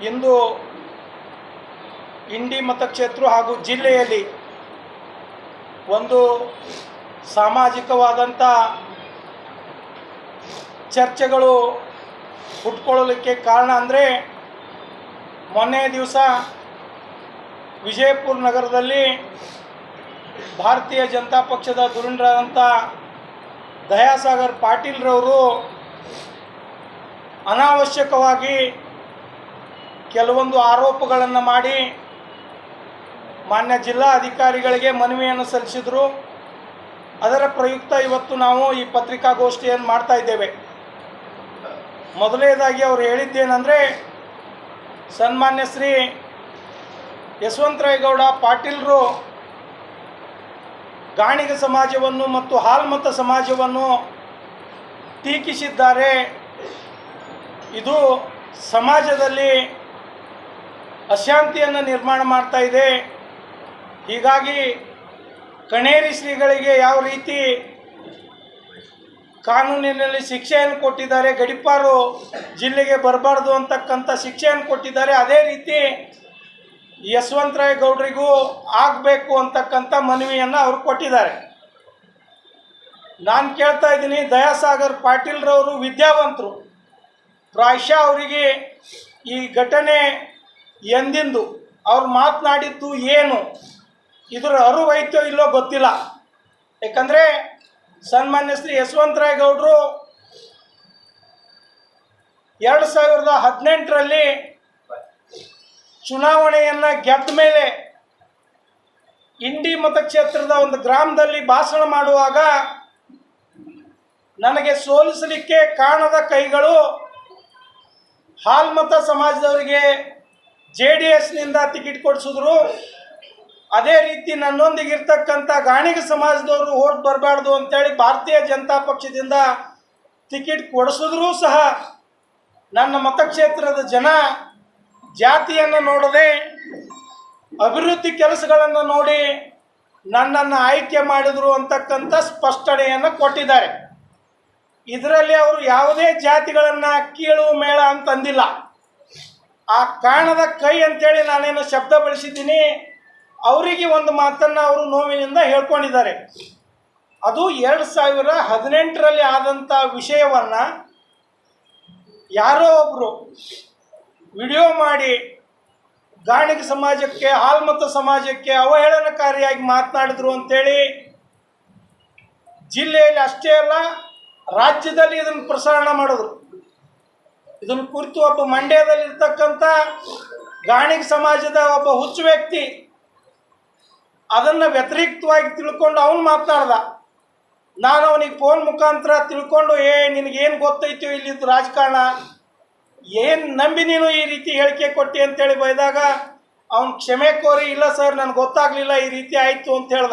ಇಂದು ಇಂಡಿ ಮತಕ್ಷೇತ್ರ ಹಾಗೂ ಜಿಲ್ಲೆಯಲ್ಲಿ ಒಂದು ಸಾಮಾಜಿಕವಾದಂಥ ಚರ್ಚೆಗಳು ಹುಟ್ಕೊಳ್ಳಲಿಕ್ಕೆ ಕಾರಣ ಅಂದರೆ ಮೊನ್ನೆ ದಿವಸ ವಿಜಯಪುರ ನಗರದಲ್ಲಿ ಭಾರತೀಯ ಜನತಾ ಪಕ್ಷದ ಧುರೀಣರಾದಂಥ ದಯಾಸಾಗರ್ ಪಾಟೀಲ್ರವರು ಅನಾವಶ್ಯಕವಾಗಿ ಕೆಲವೊಂದು ಆರೋಪಗಳನ್ನು ಮಾಡಿ ಮಾನ್ಯ ಜಿಲ್ಲಾ ಅಧಿಕಾರಿಗಳಿಗೆ ಮನವಿಯನ್ನು ಸಲ್ಲಿಸಿದರು. ಅದರ ಪ್ರಯುಕ್ತ ಇವತ್ತು ನಾವು ಈ ಪತ್ರಿಕಾಗೋಷ್ಠಿಯನ್ನು ಮಾಡ್ತಾ ಇದ್ದೇವೆ. ಮೊದಲನೇದಾಗಿ ಅವರು ಹೇಳಿದ್ದೇನೆಂದರೆ, ಸನ್ಮಾನ್ಯ ಶ್ರೀ ಯಶವಂತರಾಯಗೌಡ ಪಾಟೀಲರು ಗಾಣಿಗ ಸಮಾಜವನ್ನು ಮತ್ತು ಹಾಲ್ಮತ ಸಮಾಜವನ್ನು ಟೀಕಿಸಿದ್ದಾರೆ. ಇದು ಸಮಾಜದಲ್ಲಿ ಅಶಾಂತಿಯನ್ನು ನಿರ್ಮಾಣ ಮಾಡ್ತಾ ಇದೆ. ಹೀಗಾಗಿ ಕಣೇರಿ ಶ್ರೀಗಳಿಗೆ ಯಾವ ರೀತಿ ಕಾನೂನಿನಲ್ಲಿ ಶಿಕ್ಷೆಯನ್ನು ಕೊಟ್ಟಿದ್ದಾರೆ, ಗಡಿಪಾರು ಜಿಲ್ಲೆಗೆ ಬರಬಾರ್ದು ಅಂತಕ್ಕಂಥ ಶಿಕ್ಷೆಯನ್ನು ಕೊಟ್ಟಿದ್ದಾರೆ, ಅದೇ ರೀತಿ ಯಶವಂತರಾಯ ಗೌಡರಿಗೂ ಆಗಬೇಕು ಅಂತಕ್ಕಂಥ ಮನವಿಯನ್ನು ಅವರು ಕೊಟ್ಟಿದ್ದಾರೆ. ನಾನು ಕೇಳ್ತಾ ಇದ್ದೀನಿ, ದಯಾಸಾಗರ್ ಪಾಟೀಲ್ರವರು ವಿದ್ಯಾವಂತರು. ಪ್ರಾಯಶಃ ಅವರಿಗೆ ಈ ಘಟನೆ ಎಂದಿಂದು ಅವ್ರು ಮಾತನಾಡಿದ್ದು ಏನು? ಇದರ ಅರಿವೈತೋ ಇಲ್ಲೋ ಗೊತ್ತಿಲ್ಲ. ಯಾಕಂದರೆ ಸನ್ಮಾನ್ಯ ಶ್ರೀ ಯಶವಂತರಾಯ್ ಗೌಡರು ಎರಡು ಸಾವಿರದ ಹದಿನೆಂಟರಲ್ಲಿ ಚುನಾವಣೆಯನ್ನು ಗೆದ್ದ ಮೇಲೆ ಇಂಡಿ ಮತಕ್ಷೇತ್ರದ ಒಂದು ಗ್ರಾಮದಲ್ಲಿ ಭಾಷಣ ಮಾಡುವಾಗ ನನಗೆ ಸೋಲಿಸಲಿಕ್ಕೆ ಕಾಣದ ಕೈಗಳು ಹಾಲ್ಮತ ಸಮಾಜದವರಿಗೆ ಜೆ ಡಿ ಎಸ್ನಿಂದ ಟಿಕೆಟ್ ಕೊಡಿಸಿದ್ರು. ಅದೇ ರೀತಿ ನನ್ನೊಂದಿಗೆ ನನ್ನೊಂದಿಗಿರ್ತಕ್ಕಂಥ ಗಾಣಿಗ ಸಮಾಜದವರು ಓಟ್ ಬರಬಾರ್ದು ಅಂತೇಳಿ ಭಾರತೀಯ ಜನತಾ ಪಕ್ಷದಿಂದ ಟಿಕೆಟ್ ಕೊಡಿಸಿದ್ರೂ ಸಹ ನನ್ನ ಮತಕ್ಷೇತ್ರದ ಜನ ಜಾತಿಯನ್ನು ನೋಡದೆ ಅಭಿವೃದ್ಧಿ ಕೆಲಸಗಳನ್ನು ನೋಡಿ ನನ್ನನ್ನು ಆಯ್ಕೆ ಮಾಡಿದರು ಅಂತಕ್ಕಂಥ ಸ್ಪಷ್ಟನೆಯನ್ನು ಕೊಟ್ಟಿದ್ದಾರೆ. ಇದರಲ್ಲಿ ಅವರು ಯಾವುದೇ ಜಾತಿಗಳನ್ನು ಕೀಳು ಮೇಳ ಅಂತಂದಿಲ್ಲ. ಆ ಕಾಣದ ಕೈ ಅಂತೇಳಿ ನಾನೇನು ಶಬ್ದ ಬಳಸಿದ್ದೀನಿ, ಅವರಿಗೆ ಒಂದು ಮಾತನ್ನು ಅವರು ನೋವಿನಿಂದ ಹೇಳ್ಕೊಂಡಿದ್ದಾರೆ. ಅದು ಎರಡು ಸಾವಿರ ಹದಿನೆಂಟರಲ್ಲಿ ಆದಂಥ ವಿಷಯವನ್ನು ಯಾರೋ ಒಬ್ಬರು ವಿಡಿಯೋ ಮಾಡಿ ಗಾಣಿಗ ಸಮಾಜಕ್ಕೆ ಹಾಲ್ಮತ ಸಮಾಜಕ್ಕೆ ಅವಹೇಳನಕಾರಿಯಾಗಿ ಮಾತನಾಡಿದ್ರು ಅಂತೇಳಿ ಜಿಲ್ಲೆಯಲ್ಲಿ ಅಷ್ಟೇ ಅಲ್ಲ, ರಾಜ್ಯದಲ್ಲಿ ಇದನ್ನು ಪ್ರಸಾರಣ ಮಾಡಿದ್ರು. ಇದನ್ನು ಕುರಿತು ಒಬ್ಬ ಮಂಡ್ಯದಲ್ಲಿರ್ತಕ್ಕಂಥ ಗಾಣಿಗ ಸಮಾಜದ ಒಬ್ಬ ಹುಚ್ಚು ವ್ಯಕ್ತಿ ಅದನ್ನು ವ್ಯತಿರಿಕ್ತವಾಗಿ ತಿಳ್ಕೊಂಡು ಅವನು ಮಾತನಾಡ್ದ ನಾನು ಅವನಿಗೆ ಫೋನ್ ಮುಖಾಂತರ ತಿಳ್ಕೊಂಡು, ಏ, ನಿನಗೇನು ಗೊತ್ತೈತೋ ಇಲ್ಲಿದ್ದು ರಾಜಕಾರಣ? ಏನು ನಂಬಿ ನೀನು ಈ ರೀತಿ ಹೇಳಿಕೆ ಕೊಟ್ಟಿ? ಅಂತೇಳಿ ಬೈದಾಗ, ಅವನು ಕ್ಷಮೆ ಕೋರಿ, ಇಲ್ಲ ಸರ್, ನನಗೆ ಗೊತ್ತಾಗಲಿಲ್ಲ ಈ ರೀತಿ ಆಯಿತು ಅಂತ ಹೇಳ್ದ.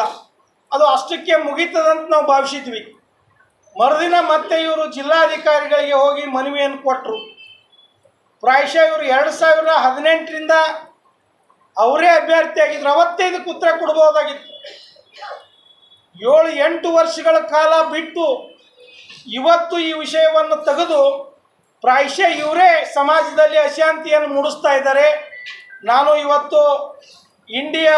ಅದು ಅಷ್ಟಕ್ಕೆ ಮುಗೀತದಂತ ನಾವು ಭಾವಿಸಿದ್ವಿ. ಮರುದಿನ ಮತ್ತೆ ಇವರು ಜಿಲ್ಲಾಧಿಕಾರಿಗಳಿಗೆ ಹೋಗಿ ಮನವಿಯನ್ನು ಕೊಟ್ಟರು ಪ್ರಾಯಶಃ ಇವರು ಎರಡು ಸಾವಿರದ ಹದಿನೆಂಟರಿಂದ ಅವರೇ ಅಭ್ಯರ್ಥಿ ಆಗಿದ್ರು ಅವತ್ತೇ ಉತ್ತರ ಕೊಡ್ಬೋದಾಗಿತ್ತು. ಏಳು, ಎಂಟು ವರ್ಷಗಳ ಕಾಲ ಬಿಟ್ಟು ಇವತ್ತು ಈ ವಿಷಯವನ್ನು ತೆಗೆದು ಪ್ರಾಯಶಃ ಇವರೇ ಸಮಾಜದಲ್ಲಿ ಅಶಾಂತಿಯನ್ನು ಮೂಡಿಸ್ತಾ ಇದ್ದಾರೆ. ನಾನು ಇವತ್ತು ಇಂಡಿಯಾ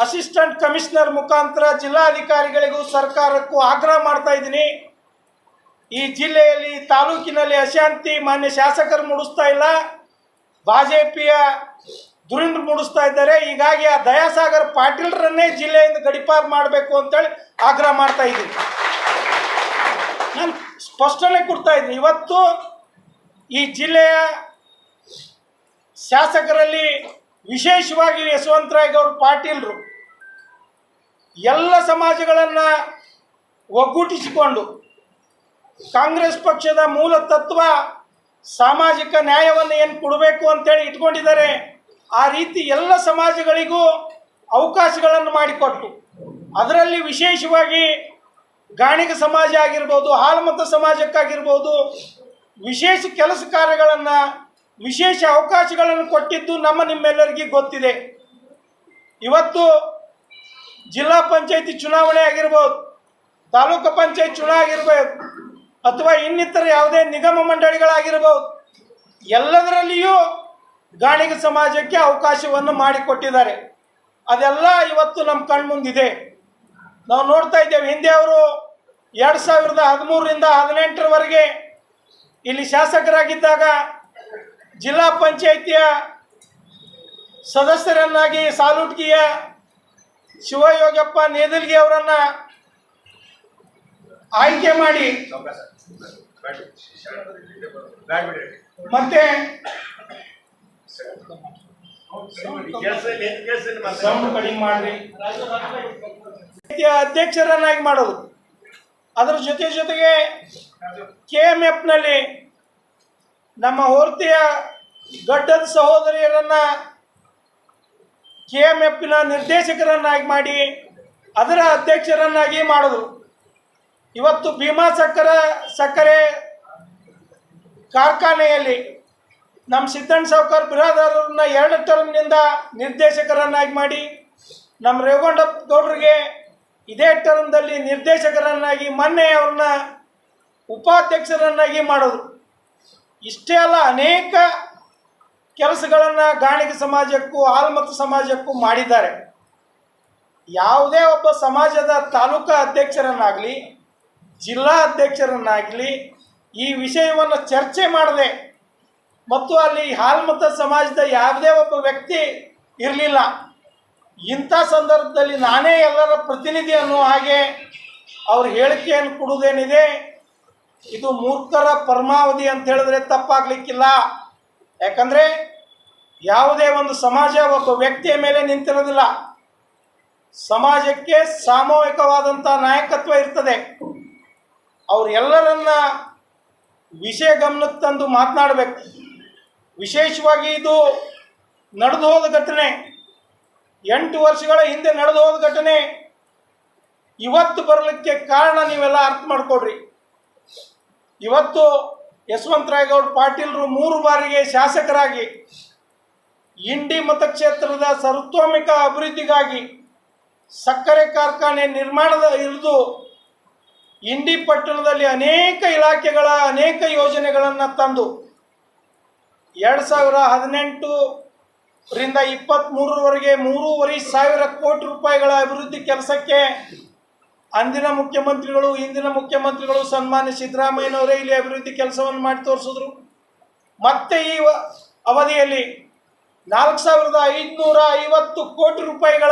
ಅಸಿಸ್ಟೆಂಟ್ ಕಮಿಷನರ್ ಮುಖಾಂತರ ಜಿಲ್ಲಾಧಿಕಾರಿಗಳಿಗೂ ಸರ್ಕಾರಕ್ಕೂ ಆಗ್ರಹ ಮಾಡ್ತಾ ಇದ್ದೀನಿ. ಈ ಜಿಲ್ಲೆಯಲ್ಲಿ ತಾಲೂಕಿನಲ್ಲಿ ಅಶಾಂತಿ ಮಾನ್ಯ ಶಾಸಕರು ಮೂಡಿಸ್ತಾ ಇಲ್ಲ. ಭಾಜಪಿಯ ದುರಿಂದ ಮೂಡಿಸ್ತಾ ಇದ್ದಾರೆ. ಹೀಗಾಗಿ ಆ ದಯಾಸಾಗರ್ ಪಾಟೀಲ್ರನ್ನೇ ಜಿಲ್ಲೆಯಿಂದ ಗಡಿಪಾರು ಮಾಡಬೇಕು ಅಂತೇಳಿ ಆಗ್ರಹ ಮಾಡ್ತಾ ಇದ್ದೀನಿ. ನಾನು ಸ್ಪಷ್ಟನೆ ಕೊಡ್ತಾ ಇದ್ದೀನಿ. ಇವತ್ತು ಈ ಜಿಲ್ಲೆಯ ಶಾಸಕರಲ್ಲಿ ವಿಶೇಷವಾಗಿ ಯಶವಂತರಾಯಗೌಡ ಪಾಟೀಲ್ರು. ಎಲ್ಲ ಸಮಾಜಗಳನ್ನು ಒಗ್ಗೂಟಿಸಿಕೊಂಡು ಕಾಂಗ್ರೆಸ್ ಪಕ್ಷದ ಮೂಲ ತತ್ವ ಸಾಮಾಜಿಕ ನ್ಯಾಯವನ್ನು ಏನು ಕೊಡಬೇಕು ಅಂತೇಳಿ ಇಟ್ಕೊಂಡಿದ್ದಾರೆ, ಆ ರೀತಿ ಎಲ್ಲ ಸಮಾಜಗಳಿಗೂ ಅವಕಾಶಗಳನ್ನು ಮಾಡಿಕೊಟ್ಟು, ಅದರಲ್ಲಿ ವಿಶೇಷವಾಗಿ ಗಾಣಿಗ ಸಮಾಜ ಆಗಿರ್ಬೋದು, ಹಾಲ್ಮತ ಸಮಾಜಕ್ಕಾಗಿರ್ಬೋದು ವಿಶೇಷ ಕೆಲಸ ಕಾರ್ಯಗಳನ್ನು ವಿಶೇಷ ಅವಕಾಶಗಳನ್ನು ಕೊಟ್ಟಿದ್ದು ನಮ್ಮ ನಿಮ್ಮೆಲ್ಲರಿಗೂ ಗೊತ್ತಿದೆ. ಇವತ್ತು ಜಿಲ್ಲಾ ಪಂಚಾಯತಿ ಚುನಾವಣೆ ಆಗಿರ್ಬೋದು, ತಾಲೂಕು ಪಂಚಾಯತ್ ಚುನಾವಣೆ ಆಗಿರ್ಬೋದು, ಅಥವಾ ಇನ್ನಿತರ ಯಾವುದೇ ನಿಗಮ ಮಂಡಳಿಗಳಾಗಿರ್ಬೋದು, ಎಲ್ಲದರಲ್ಲಿಯೂ ಗಾಣಿಗ ಸಮಾಜಕ್ಕೆ ಅವಕಾಶವನ್ನು ಮಾಡಿಕೊಟ್ಟಿದ್ದಾರೆ. ಅದೆಲ್ಲ ಇವತ್ತು ನಮ್ಮ ಕಣ್ಮುಂದಿದೆ. ನಾವು ನೋಡ್ತಾ ಇದ್ದೇವೆ, ಹಿಂದೆ ಅವರು ಎರಡು ಸಾವಿರದ ಹದಿಮೂರರಿಂದ ಹದಿನೆಂಟರವರೆಗೆ ಇಲ್ಲಿ ಶಾಸಕರಾಗಿದ್ದಾಗ ಜಿಲ್ಲಾ ಪಂಚಾಯಿತಿಯ ಸದಸ್ಯರನ್ನಾಗಿ ಸಾಲುಟ್ಕಿಯ ಶಿವಯೋಗಪ್ಪ ನೇದಲ್ಗಿ ಅವರನ್ನ ಆಯ್ಕೆ ಮಾಡಿ ಮತ್ತೆ ಅಧ್ಯಕ್ಷರನ್ನಾಗಿ ಮಾಡೋದು. ಅದರ ಜೊತೆ ಜೊತೆಗೆ ಕೆ ಎಂ ಎಫ್ನಲ್ಲಿ ನಮ್ಮ ಹೊರ್ತಿಯ ಗಡ್ಡದ ಸಹೋದರಿಯರನ್ನ ಕೆ ಎಂ ಎಫ್ನ ನಿರ್ದೇಶಕರನ್ನಾಗಿ ಮಾಡಿ ಅದರ ಅಧ್ಯಕ್ಷರನ್ನಾಗಿ ಮಾಡಿದ್ರು ಇವತ್ತು ಭೀಮಾ ಸಕ್ಕರ ಸಕ್ಕರೆ ಕಾರ್ಖಾನೆಯಲ್ಲಿ ನಮ್ಮ ಸಿದ್ದಣ್ಣ ಸಾವ್ಕಾರ್ ಬಿರಾದಾರರನ್ನ ಎರಡು ಟರ್ಮ್ನಿಂದ ನಿರ್ದೇಶಕರನ್ನಾಗಿ ಮಾಡಿ ನಮ್ಮ ರೇವಗೊಂಡ ಗೌಡ್ರಿಗೆ ಇದೇ ಟರ್ಮ್ದಲ್ಲಿ ನಿರ್ದೇಶಕರನ್ನಾಗಿ ಮೊನ್ನೆ ಅವ್ರನ್ನ ಉಪಾಧ್ಯಕ್ಷರನ್ನಾಗಿ ಮಾಡೋದು. ಇಷ್ಟೇ ಅಲ್ಲ ಅನೇಕ ಕೆಲಸಗಳನ್ನು ಗಾಣಿಗ ಸಮಾಜಕ್ಕೂ ಆಲ್ಮತ ಸಮಾಜಕ್ಕೂ ಮಾಡಿದ್ದಾರೆ. ಯಾವುದೇ ಒಬ್ಬ ಸಮಾಜದ ತಾಲೂಕಾ ಅಧ್ಯಕ್ಷರನ್ನಾಗಲಿ, ಜಿಲ್ಲಾ ಅಧ್ಯಕ್ಷರನ್ನಾಗಲಿ ಈ ವಿಷಯವನ್ನು ಚರ್ಚೆ ಮಾಡದೆ ಮತ್ತು ಅಲ್ಲಿ ಹಾಲ್ಮತ ಸಮಾಜದ ಯಾವುದೇ ಒಬ್ಬ ವ್ಯಕ್ತಿ ಇರಲಿಲ್ಲ. ಇಂಥ ಸಂದರ್ಭದಲ್ಲಿ ನಾನೇ ಎಲ್ಲರ ಪ್ರತಿನಿಧಿ ಅನ್ನೋ ಹಾಗೆ ಅವ್ರ ಹೇಳಿಕೆಯನ್ನು ಕೊಡುವುದೇನಿದೆ? ಇದು ಮೂರ್ಖರ ಪರಮಾವಧಿ ಅಂತ ಹೇಳಿದ್ರೆ ತಪ್ಪಾಗ್ಲಿಕ್ಕಿಲ್ಲ. ಯಾಕಂದರೆ ಯಾವುದೇ ಒಂದು ಸಮಾಜ, ಒಬ್ಬ ವ್ಯಕ್ತಿಯ ಮೇಲೆ ನಿಂತಿರೋದಿಲ್ಲ. ಸಮಾಜಕ್ಕೆ ಸಾಮೂಹಿಕವಾದಂಥ ನಾಯಕತ್ವ ಇರ್ತದೆ. ಅವರೆಲ್ಲರನ್ನ ವಿಷಯ ಗಮನಕ್ಕೆ ತಂದು ಮಾತನಾಡಬೇಕು. ವಿಶೇಷವಾಗಿ ಇದು ನಡೆದು ಹೋದ ಘಟನೆ. ಎಂಟು ವರ್ಷಗಳ ಹಿಂದೆ ನಡೆದು ಹೋದ ಘಟನೆ. ಇವತ್ತು ಬರಲಿಕ್ಕೆ ಕಾರಣ ನೀವೆಲ್ಲ ಅರ್ಥ ಮಾಡ್ಕೊಡ್ರಿ ಇವತ್ತು ಯಶವಂತರಾಯಗೌಡ ಪಾಟೀಲ್ರು ಮೂರು ಬಾರಿಗೆ ಶಾಸಕರಾಗಿ, ಇಂಡಿ ಮತಕ್ಷೇತ್ರದ ಸರ್ವತೋಮಿಕ ಅಭಿವೃದ್ಧಿಗಾಗಿ ಸಕ್ಕರೆ ಕಾರ್ಖಾನೆ ನಿರ್ಮಾಣದ ಇರಿದು ಇಂಡಿ ಪಟ್ಟಣದಲ್ಲಿ ಅನೇಕ ಇಲಾಖೆಗಳ ಅನೇಕ ಯೋಜನೆಗಳನ್ನು ತಂದು ಎರಡು ಸಾವಿರ ಹದಿನೆಂಟು ರಿಂದ ಇಪ್ಪತ್ತ್ಮೂರರವರೆಗೆ ಮೂರುವರೆ ಸಾವಿರ ಕೋಟಿ ರೂಪಾಯಿಗಳ ಅಭಿವೃದ್ಧಿ ಕೆಲಸಕ್ಕೆ ಅಂದಿನ ಮುಖ್ಯಮಂತ್ರಿಗಳು ಇಂದಿನ ಮುಖ್ಯಮಂತ್ರಿಗಳು ಸನ್ಮಾನ್ಯ ಸಿದ್ದರಾಮಯ್ಯನವರೇ ಇಲ್ಲಿ ಅಭಿವೃದ್ಧಿ ಕೆಲಸವನ್ನು ಮಾಡಿ ತೋರಿಸಿದ್ರು. ಮತ್ತೆ ಈ ಅವಧಿಯಲ್ಲಿ ನಾಲ್ಕು ಸಾವಿರದ ಐದುನೂರ ಐವತ್ತು ಕೋಟಿ ರೂಪಾಯಿಗಳ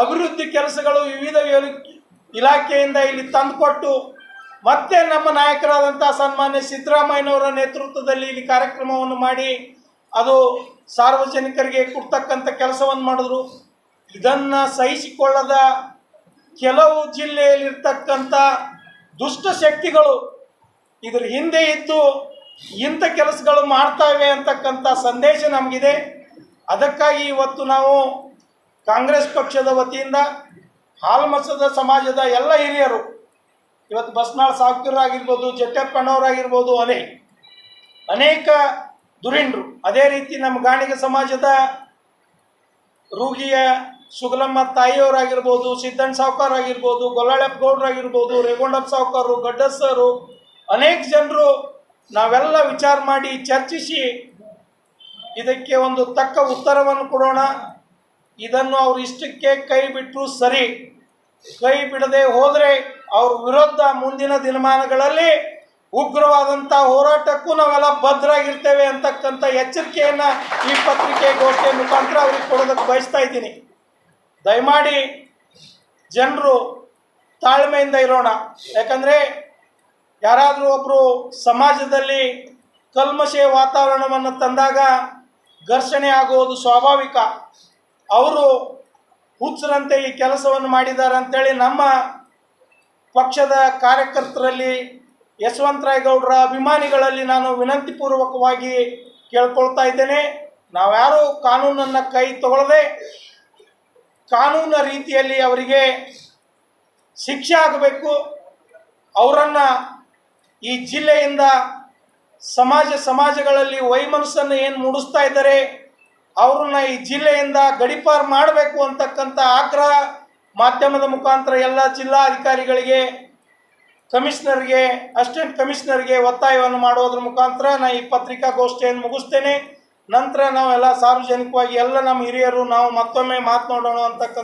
ಅಭಿವೃದ್ಧಿ ಕೆಲಸಗಳು ವಿವಿಧ ಇಲ- ಇಲಾಖೆಯಿಂದ ಇಲ್ಲಿ ತಂದುಕೊಟ್ಟು, ಮತ್ತೆ ನಮ್ಮ ನಾಯಕರಾದಂಥ ಸನ್ಮಾನ್ಯ ಸಿದ್ದರಾಮಯ್ಯನವರ ನೇತೃತ್ವದಲ್ಲಿ ಇಲ್ಲಿ ಕಾರ್ಯಕ್ರಮವನ್ನು ಮಾಡಿ, ಅದು ಸಾರ್ವಜನಿಕರಿಗೆ ಕೊಡ್ತಕ್ಕಂಥ ಕೆಲಸವನ್ನು ಮಾಡಿದ್ರು. ಇದನ್ನು ಸಹಿಸಿಕೊಳ್ಳದ ಕೆಲವು ಜಿಲ್ಲೆಯಲ್ಲಿರ್ತಕ್ಕಂಥ ದುಷ್ಟ ಶಕ್ತಿಗಳು ಇದ್ರ ಹಿಂದೆ ಇದ್ದು ಇಂಥ ಕೆಲಸಗಳು ಮಾಡ್ತಾವೆ ಅಂತಕ್ಕಂಥ ಸಂದೇಶ ನಮಗಿದೆ. ಅದಕ್ಕಾಗಿ ಇವತ್ತು ನಾವು ಕಾಂಗ್ರೆಸ್ ಪಕ್ಷದ ವತಿಯಿಂದ ಹಾಲ್ಮಸದ ಸಮಾಜದ ಎಲ್ಲ ಹಿರಿಯರು, ಇವತ್ತು ಬಸ್ನಾಳ್ ಸಾವ್ಕರಾಗಿರ್ಬೋದು ಜಟ್ಟಪ್ಪಣ್ಣವರಾಗಿರ್ಬೋದು ಅನೇಕ ಅನೇಕ ದುರಿಂಡ್ರು. ಅದೇ ರೀತಿ ನಮ್ಮ ಗಾಣಿಗ ಸಮಾಜದ ರೂಗಿಯ ಸುಗಲಮ್ಮ ತಾಯಿಯವರಾಗಿರ್ಬೋದು ಸಿದ್ದಣ್ಣ ಸಾವ್ಕಾರ್ ಆಗಿರ್ಬೋದು ಗೊಲ್ಲಾಳಪ್ಪ ಗೌಡ್ರಾಗಿರ್ಬೋದು, ರೇಗೊಂಡಪ್ಪ ಸಾವ್ಕಾರು ಸರ್, ಅನೇಕ ಜನರು ನಾವೆಲ್ಲ ವಿಚಾರ ಮಾಡಿ ಚರ್ಚಿಸಿ ಇದಕ್ಕೆ ಒಂದು ತಕ್ಕ ಉತ್ತರವನ್ನು ಕೊಡೋಣ. ಇದನ್ನು ಅವ್ರ ಇಷ್ಟಕ್ಕೆ ಕೈ ಬಿಟ್ಟರು ಸರಿ. ಕೈ ಬಿಡದೆ ಹೋದರೆ ಅವ್ರ ವಿರುದ್ಧ ಮುಂದಿನ ದಿನಮಾನಗಳಲ್ಲಿ ಉಗ್ರವಾದಂಥ ಹೋರಾಟಕ್ಕೂ ನಾವೆಲ್ಲ ಭದ್ರಾಗಿರ್ತೇವೆ ಅಂತಕ್ಕಂಥ ಎಚ್ಚರಿಕೆಯನ್ನು ಈ ಪತ್ರಿಕೆ ಗೋಷ್ಠಿಯ ಮುಖಾಂತರ ಅವ್ರಿಗೆ ಕೊಡೋದಕ್ಕೆ ಬಯಸ್ತಾ ಇದ್ದೀನಿ. ದಯಮಾಡಿ ಜನರು ತಾಳ್ಮೆಯಿಂದ ಇರೋಣ. ಯಾಕಂದರೆ ಯಾರಾದರೂ ಒಬ್ಬರು ಸಮಾಜದಲ್ಲಿ ಕಲ್ಮಶೆ ವಾತಾವರಣವನ್ನು ತಂದಾಗ ಘರ್ಷಣೆ ಆಗುವುದು ಸ್ವಾಭಾವಿಕ. ಅವರು ಹುಚ್ಚರಂತೆ ಈ ಕೆಲಸವನ್ನು ಮಾಡಿದ್ದಾರೆ ಅಂತೇಳಿ ನಮ್ಮ ಪಕ್ಷದ ಕಾರ್ಯಕರ್ತರಲ್ಲಿ ಯಶವಂತರಾಯಗೌಡರ ಅಭಿಮಾನಿಗಳಲ್ಲಿ ನಾನು ವಿನಂತಿಪೂರ್ವಕವಾಗಿ ಕೇಳ್ಕೊಳ್ತಾ ಇದ್ದೇನೆ. ನಾವ್ಯಾರೂ ಕಾನೂನನ್ನು ಕೈ ತಗೊಳ್ಳದೆ ಕಾನೂನ ರೀತಿಯಲ್ಲಿ ಅವರಿಗೆ ಶಿಕ್ಷೆ ಆಗಬೇಕು. ಅವರನ್ನು ಈ ಜಿಲ್ಲೆಯಿಂದ ಸಮಾಜ ಸಮಾಜಗಳಲ್ಲಿ ವೈಮನಸ್ಸನ್ನು ಏನು ಮೂಡಿಸ್ತಾ ಇದ್ದಾರೆ, ಅವ್ರನ್ನ ಈ ಜಿಲ್ಲೆಯಿಂದ ಗಡಿಪಾರು ಮಾಡಬೇಕು ಅಂತಕ್ಕಂಥ ಆಗ್ರಹ ಮಾಧ್ಯಮದ ಮುಖಾಂತರ ಎಲ್ಲ ಜಿಲ್ಲಾಧಿಕಾರಿಗಳಿಗೆ, ಕಮಿಷನರ್ಗೆ, ಅಸಿಸ್ಟೆಂಟ್ ಕಮಿಷನರ್ಗೆ ಒತ್ತಾಯವನ್ನು ಮಾಡೋದ್ರ ಮುಖಾಂತರ ನಾನು ಈ ಪತ್ರಿಕಾಗೋಷ್ಠಿಯನ್ನು ಮುಗಿಸ್ತೇನೆ. ನಂತರ ನಾವೆಲ್ಲ ಸಾರ್ವಜನಿಕವಾಗಿ ಎಲ್ಲ ನಮ್ಮ ಹಿರಿಯರು ನಾವು ಮತ್ತೊಮ್ಮೆ ಮಾತನಾಡೋಣ ಅಂತಕ್ಕಂಥ